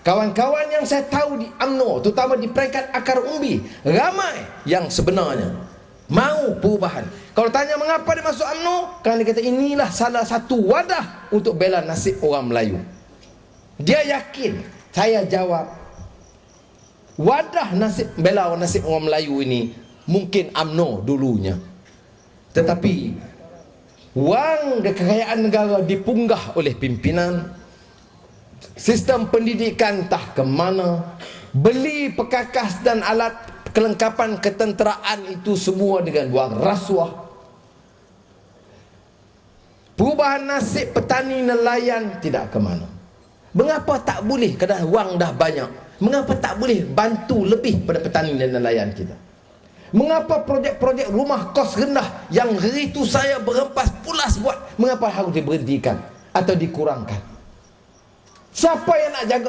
kawan-kawan yang saya tahu di UMNO terutama di peringkat akar umbi ramai yang sebenarnya mau perubahan. Kalau tanya mengapa dia masuk UMNO kerana dia kata inilah salah satu wadah untuk bela nasib orang Melayu. Dia yakin saya jawab wadah nasib bela nasib orang Melayu ini mungkin UMNO dulunya. Tetapi wang kekayaan negara dipunggah oleh pimpinan sistem pendidikan entah ke mana beli perkakas dan alat kelengkapan ketenteraan itu semua dengan wang rasuah. Perubahan nasib petani nelayan tidak ke mana. Mengapa tak boleh kerana wang dah banyak? Mengapa tak boleh bantu lebih pada petani dan nelayan kita? Mengapa projek-projek rumah kos rendah yang hari itu saya berempas pulas buat, mengapa harus diberhentikan atau dikurangkan? Siapa yang nak jaga